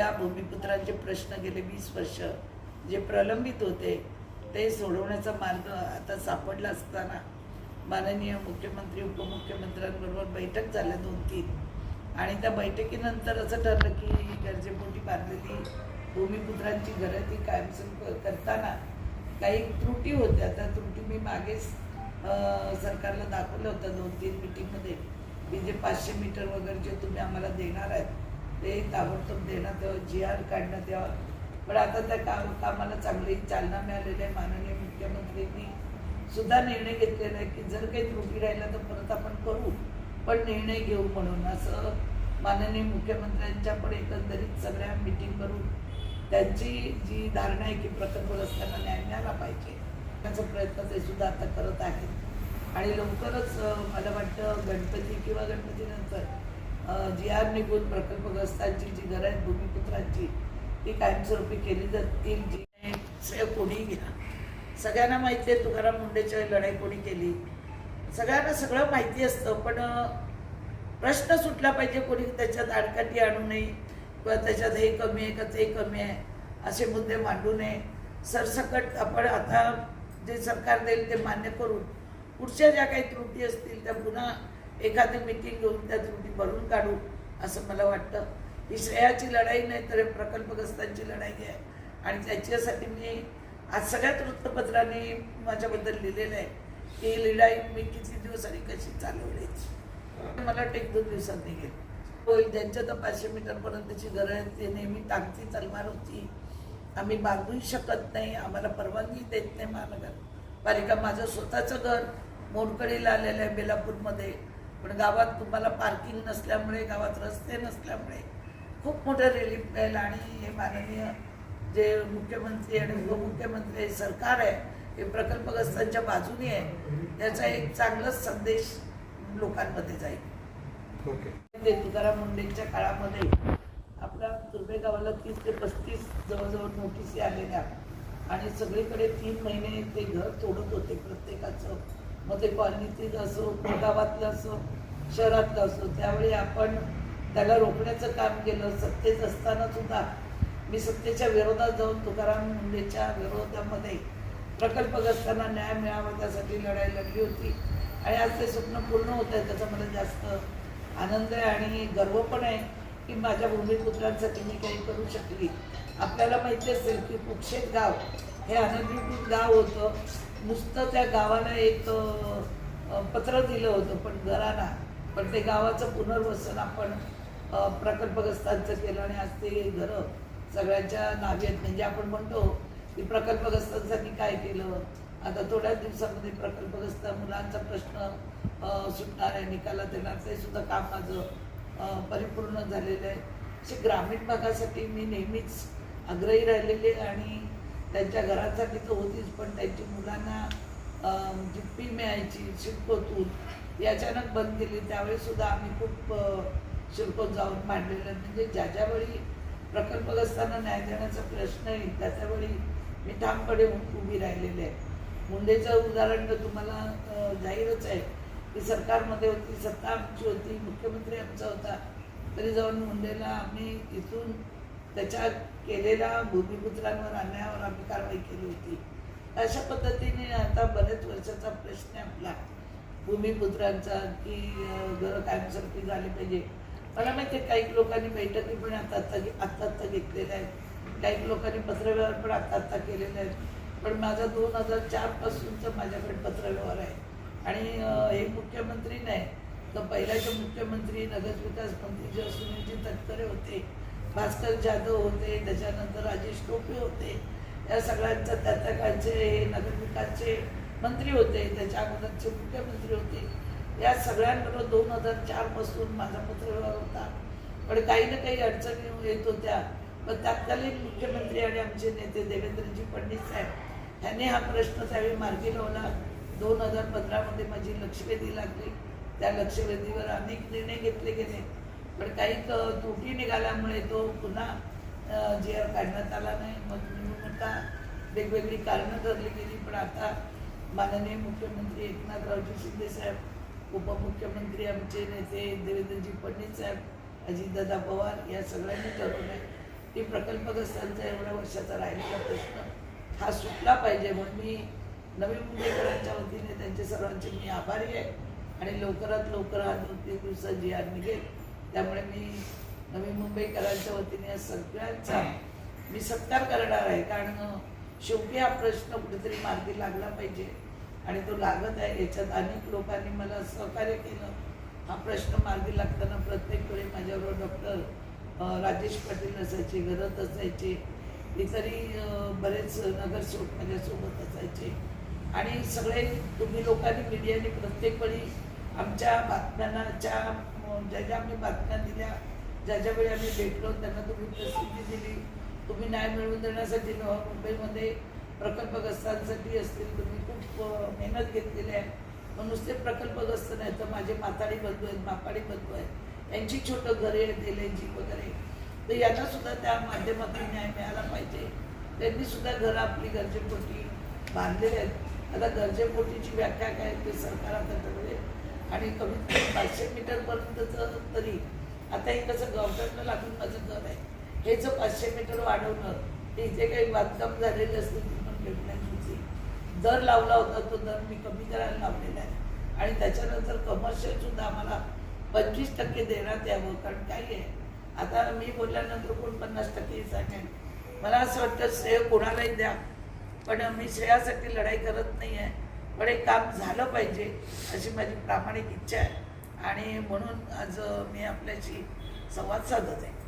त्या भूमिपुत्रांचे प्रश्न गेले वीस वर्ष. जे प्रलंबित होते ते सोडवण्याचा मार्ग आता सापडला असताना माननीय मुख्यमंत्री उपमुख्यमंत्र्यांबरोबर बैठक झाल्या दोन तीन आणि त्या बैठकीनंतर असं ठरलं की गरजेपोटी बांधलेली भूमिपुत्रांची घरं ती कायमस्वरूपी करताना काही त्रुटी होत्या. त्या त्रुटी मी मागेच सरकारला दाखवलं होतं दोन तीन मिटिंगमध्ये की जे पाचशे मीटर वगैरे जे तुम्ही आम्हाला देणार आहेत ते ताबडतोब देणं तेव्हा जी आर काढणं तेव्हा. पण आता त्या काम कामाला चांगली चालना मिळालेली आहे. माननीय मुख्यमंत्र्यांनी सुद्धा निर्णय घेतलेला आहे की जर काही त्रुटी राहिला तर परत आपण करू पण निर्णय घेऊ म्हणून. असं माननीय मुख्यमंत्र्यांच्या पण एकंदरीत सगळ्या मिटिंग करून त्यांची जी धारणा आहे की प्रकल्पग्रस्तांना न्याय मिळाला पाहिजे त्याचा प्रयत्न ते सुद्धा आता करत आहेत. आणि लवकरच मला वाटतं गणपती किंवा गणपतीनंतर जी आर निघून प्रकल्पग्रस्तांची जी घरं आहेत भूमिपुत्रांची ती कायमस्वरूपी केली जातील. जी कोणी घ्या. सगळ्यांना माहिती आहे तुकाराम मुंडेच्या लढाई कोणी केली? सगळ्यांना सगळं माहिती असतं पण प्रश्न सुटला पाहिजे कोणी त्याच्यात आडकाठी आणू नये किंवा त्याच्यात हे कमी आहे का ते कमी आहे असे मुद्दे मांडू नये. सरसकट आपण आता जे सरकार देईल ते मान्य करून पुढच्या ज्या काही त्रुटी असतील त्या पुन्हा एखादी मिटिंग घेऊन त्या त्रुटी भरून काढू असं मला वाटतं. ही श्रेयाची लढाई नाही तर हे प्रकल्पग्रस्तांची लढाई आहे. आणि त्याच्यासाठी मी आज सगळ्याच वृत्तपत्रांनी माझ्याबद्दल लिहिलेलं आहे की ही लढाई मी किती दिवस आणि कशी चालवली मला वाटतं एक दोन दिवसात निघेल. होईल त्यांच्या तर पाचशे मीटरपर्यंतची गरज ते नेहमी ताकदी तलवार होती. आम्ही बांधूही शकत नाही आम्हाला परवानगी देत नाही महानगरपालिका. माझं स्वतःचं घर मोडकडीला आलेलं आहे बेलापूरमध्ये. पण गावात तुम्हाला पार्किंग नसल्यामुळे गावात रस्ते नसल्यामुळे खूप मोठं रिलीफ मिळेल. आणि हे माननीय जे मुख्यमंत्री आणि उपमुख्यमंत्री हे सरकार आहे हे प्रकल्पग्रस्तांच्या बाजूने आहे याचा एक चांगलाच संदेश लोकांमध्ये जाईल. ओके. तुकाराम मुंडेंच्या काळामध्ये आपल्या तुर्भे गावाला तीस ते पस्तीस जवळजवळ नोटिसी आलेल्या. आणि सगळीकडे तीन महिने ते घर तोडत होते प्रत्येकाचं. मग ते कॉलनीतील असो गावातलं असो शहरातलं असो त्यावेळी आपण त्याला रोखण्याचं काम केलं. सत्तेत असताना सुद्धा मी सत्तेच्या विरोधात जाऊन तुकाराम मुंडेच्या विरोधामध्ये प्रकल्पग्रस्तांना न्याय मिळावा त्यासाठी लढाई लढली होती. आणि आज ते स्वप्न पूर्ण होत आहे त्याचा मला जास्त आनंद आहे आणि गर्व पण आहे की माझ्या भूमिपुत्रांसाठी मी काही करू शकली. आपल्याला माहिती असेल की कुक्षेत गाव हे अनधिकृत गाव होतं. नुसतं त्या गावाला एक पत्र दिलं होतं पण घराना पण ते गावाचं पुनर्वसन आपण प्रकल्पग्रस्तांचं केलं आणि आज ते घरं सगळ्यांच्या नावी आहेत. म्हणजे आपण म्हणतो की प्रकल्पग्रस्तांसाठी काय केलं? आता थोड्याच दिवसामध्ये प्रकल्पग्रस्त मुलांचा प्रश्न सुटणार आहे. निकालात येणार ते सुद्धा काम माझं परिपूर्ण झालेलं आहे. असे ग्रामीण भागासाठी मी नेहमीच आग्रही राहिलेले आणि त्यांच्या घरासाठी तर होतीच पण त्यांची मुलांना जिप्पी जी फी मिळायची शिरकोतून ती अचानक बंद केली. त्यावेळी सुद्धा आम्ही खूप शिरकोत जाऊन मांडलेलं. म्हणजे ज्या ज्यावेळी प्रकल्पग्रस्तांना न्याय देण्याचा प्रश्न येईल त्याच्यावेळी मी ठामपणे उभी राहिलेले आहे. मुंडेचं उदाहरण तर तुम्हाला जाहीरच आहे की सरकारमध्ये होती सत्ता आमची होती मुख्यमंत्री आमचा होता. तरी जाऊन मुंडेला आम्ही इथून त्याच्या केलेल्या भूमिपुत्रांवर अन्याय कारवाई केली होती. अशा पद्धतीने आता बऱ्याच वर्षाचा प्रश्न आहे आपला. भूमिपुत्रांचा की घरं कायमस्वरूपी झाली पाहिजे. मला माहिती आहे काही लोकांनी बैठकी पण आता आत्ता आत्ता आत्ता घेतलेल्या आहेत. काही लोकांनी पत्रव्यवहार पण आत्ता आत्ता केलेले आहेत. पण माझा दोन हजार चारपासूनचं माझ्याकडे पत्रव्यवहार आहे. आणि हे मुख्यमंत्री नाही तर पहिल्याचे मुख्यमंत्री नगरविकास मंत्री जे सुनीलजी तटकरे होते भास्कर जाधव होते त्याच्यानंतर राजेश टोपे होते या सगळ्यांचं त्या त्या काळचे हे नगरविकासचे मंत्री होते त्याच्या अगोदरचे मुख्यमंत्री होते. या सगळ्यांबरोबर दोन हजार चारपासून माझा पत्रव्यवहार होता. पण काही ना काही अडचणी येत होत्या. पण तत्कालीन मुख्यमंत्री आणि आमचे नेते देवेंद्रजी फडणवीस साहेब ह्यांनी हा प्रश्न त्यावेळी मार्गी लावला. दोन हजार पंधरामध्ये माझी लक्षवेधी लागली. त्या लक्षवेधीवर अनेक निर्णय घेतले गेले. पण काही त्रुटी निघाल्यामुळे तो पुन्हा जे काढण्यात आला नाही. मग आता वेगवेगळी कारणं धरली गेली पण आता माननीय मुख्यमंत्री एकनाथरावजी शिंदे साहेब उपमुख्यमंत्री आमचे नेते देवेंद्रजी फडणवीस साहेब अजितदादा पवार या सगळ्यांनी ठरवलं आहे. की प्रकल्पग्रस्तांचा एवढ्या वर्षाचा राहिलेला प्रश्न हा सुटला पाहिजे म्हणून मी नवी मुंबईकरांच्या वतीने त्यांचे सर्वांचे मी आभारी आहे आणि लवकरात लवकर हा दोन तीन दिवसात जी आर निघेल त्यामुळे मी नवी मुंबईकरांच्या वतीने या सगळ्यांचा मी सत्कार करणार आहे. कारण शेवटी हा प्रश्न कुठेतरी मार्गी लागला पाहिजे. आणि तो लागत आहे. याच्यात अनेक लोकांनी मला सहकार्य केलं. हा प्रश्न मार्गी लागताना प्रत्येक वेळी माझ्याबरोबर डॉक्टर राजेश पाटील असायचे गरज असायचे. इतरही बरेच नगरसेवक माझ्यासोबत असायचे. आणि सगळे तुम्ही लोकांनी मीडियाने प्रत्येक वेळी आमच्या बातम्यांना ज्या ज्या ज्या आम्ही बातम्या दिल्या ज्या ज्या वेळी आम्ही भेटलो त्यांना तुम्ही प्रसिद्धी दिली. तुम्ही न्याय मिळवून देण्यासाठी नवा मुंबईमध्ये प्रकल्पग्रस्तांसाठी असतील तुम्ही खूप मेहनत घेतलेली आहे. मग नुसते प्रकल्पग्रस्त नाही तर माझे माताडी बंधू आहेत मापाडी बंधू आहेत. यांची छोटं घरे आहेत एलएनजी वगैरे. तर यांना सुद्धा त्या माध्यमातून न्याय मिळाला पाहिजे. त्यांनी सुद्धा घरं आपली गरजेपोटी बांधलेली आहेत. आता गरजेपोटीची व्याख्या काय ते सरकार आता ठरवेल आणि कमीत कमी पाचशे मीटरपर्यंतचं तरी. आता हे कसं गव्हर्नमेंटला लागून माझं घर आहे. हे जर पाचशे मीटर वाढवणं ते जे काही बांधकाम झालेले असतील तिथून भेटण्याची दर लावला होता तो दर मी कमी करायला लावलेला आहे. आणि त्याच्यानंतर कमर्शियल सुद्धा आम्हाला पंचवीस टक्के देण्यात यावं कारण काय आहे. आता मी बोलल्यानंतर कोण पन्नास टक्के सांगेल मला असं वाटतं श्रेय कोणालाही द्या. पण मी श्रेयासाठी लढाई करत नाही आहे. पण एक काम झालं पाहिजे अशी माझी प्रामाणिक इच्छा आहे. आणि म्हणून आज मी आपल्याशी संवाद साधत आहे.